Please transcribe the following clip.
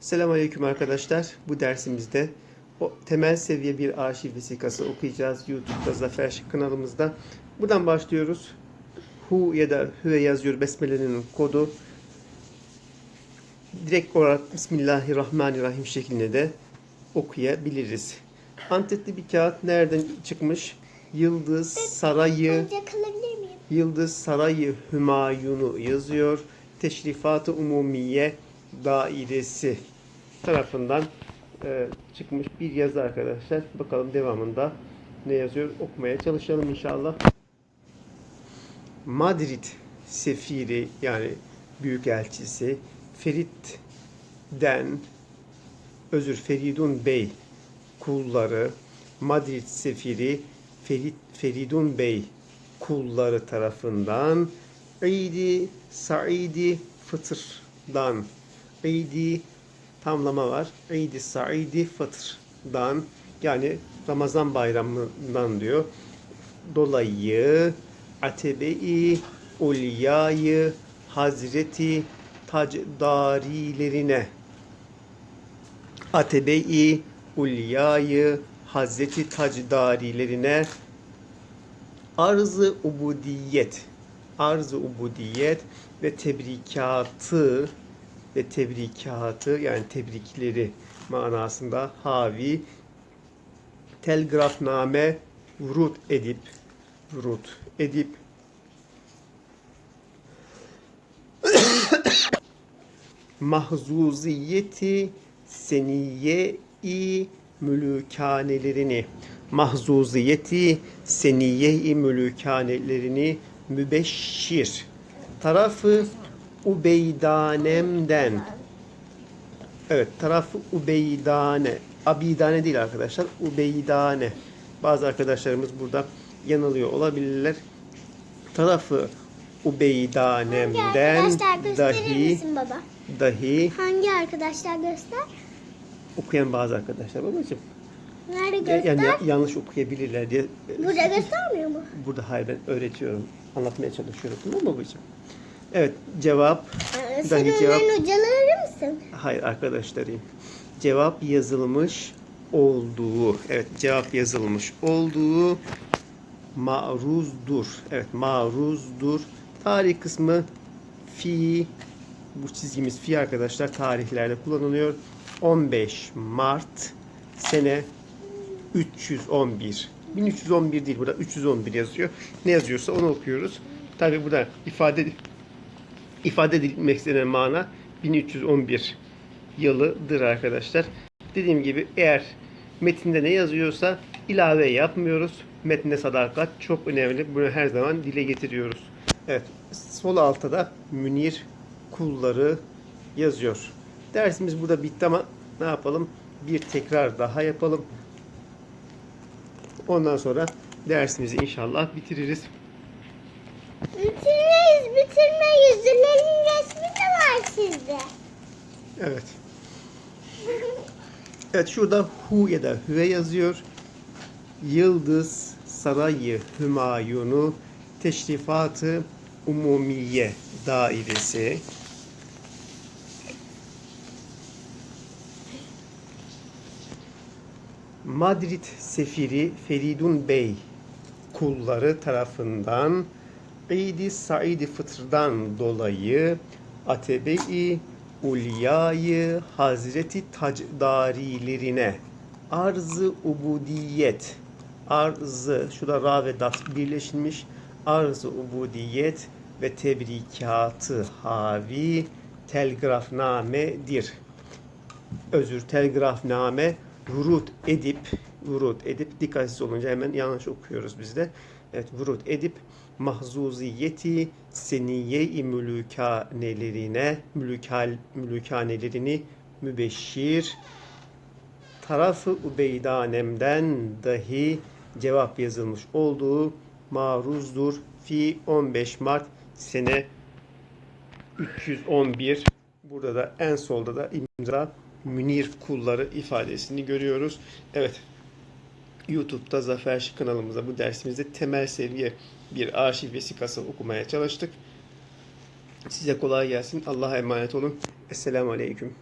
Selamünaleyküm arkadaşlar. Bu dersimizde o temel seviye bir arşiv vesikası okuyacağız. YouTube'da Zafer Şık kanalımızda. Buradan başlıyoruz. Hu ya da Hüve yazıyor Besmele'nin kodu. Direkt olarak Bismillahirrahmanirrahim şeklinde de okuyabiliriz. Antetli bir kağıt nereden çıkmış? Yıldız Sarayı? Yıldız Sarayı Hümayun'u yazıyor. Teşrifat-ı Umumiye Dairesi tarafından e, çıkmış bir yazı arkadaşlar. Bakalım devamında ne yazıyor okumaya çalışalım inşallah. Madrid sefiri yani büyükelçisi Ferit'den özür Feridun Bey kulları Madrid sefiri Ferit, Feridun Bey kulları tarafından İdi Saidi Fıtır'dan İdi tamlama var. İdi Saidi yani Ramazan bayramından diyor. Dolayı Atebe-i Ulya'yı Hazreti Tacdarilerine Atebe-i Ulya'yı Hazreti Tacdarilerine arz-ı ubudiyet arz-ı ubudiyet ve tebrikatı ve tebrikatı yani tebrikleri manasında havi telgrafname vurut edip vurut edip mahzuziyeti seniye-i mülükanelerini mahzuziyeti seniye-i mülükanelerini mübeşşir tarafı Ubeydanem'den evet tarafı Ubeydane Abidane değil arkadaşlar Ubeydane bazı arkadaşlarımız burada yanılıyor olabilirler tarafı Ubeydanem'den dahi baba? dahi Hangi arkadaşlar göster? okuyan bazı arkadaşlar babacığım Nerede göster? yani ya- yanlış okuyabilirler diye Burada göstermiyor mu? burada hayır ben öğretiyorum anlatmaya çalışıyorum tamam mı babacığım evet cevap Ee, Sen dahi cevap hocaları mısın? Hayır arkadaşlarım. Cevap yazılmış olduğu. Evet cevap yazılmış olduğu maruzdur. Evet maruzdur. Tarih kısmı fi bu çizgimiz fi arkadaşlar tarihlerde kullanılıyor. 15 Mart sene 311. 1311 değil burada 311 yazıyor. Ne yazıyorsa onu okuyoruz. Tabi burada ifade ifade edilmek istenen mana 1311 yılıdır arkadaşlar. Dediğim gibi eğer metinde ne yazıyorsa ilave yapmıyoruz. Metne sadakat çok önemli. Bunu her zaman dile getiriyoruz. Evet. Sol altta da Münir kulları yazıyor. Dersimiz burada bitti ama ne yapalım? Bir tekrar daha yapalım. Ondan sonra dersimizi inşallah bitiririz. Bitirmeyiz. Züllerin resmi de var sizde. Evet. Evet şurada hu ya da hüve yazıyor. Yıldız Sarayı Hümayunu Teşrifatı Umumiye Dairesi. Madrid Sefiri Feridun Bey kulları tarafından İdi Saidi Fıtr'dan dolayı Atebe-i Ulya'yı Hazreti Tacdarilerine arz-ı ubudiyet arzı şurada ra ve dat birleşilmiş arz-ı ubudiyet ve tebrikatı havi telgrafnamedir özür telgrafname vurut edip vurut edip dikkatsiz olunca hemen yanlış okuyoruz biz de. Evet vurut edip mahzuziyeti seniye-i mülükanelerine mülükal, mülükanelerini mübeşşir tarafı Ubeydanem'den dahi cevap yazılmış olduğu maruzdur. Fi 15 Mart sene 311 burada da en solda da imza Münir kulları ifadesini görüyoruz. Evet. YouTube'da Zafer Şık kanalımıza bu dersimizde temel seviye bir arşiv vesikası okumaya çalıştık. Size kolay gelsin. Allah'a emanet olun. Esselamu Aleyküm.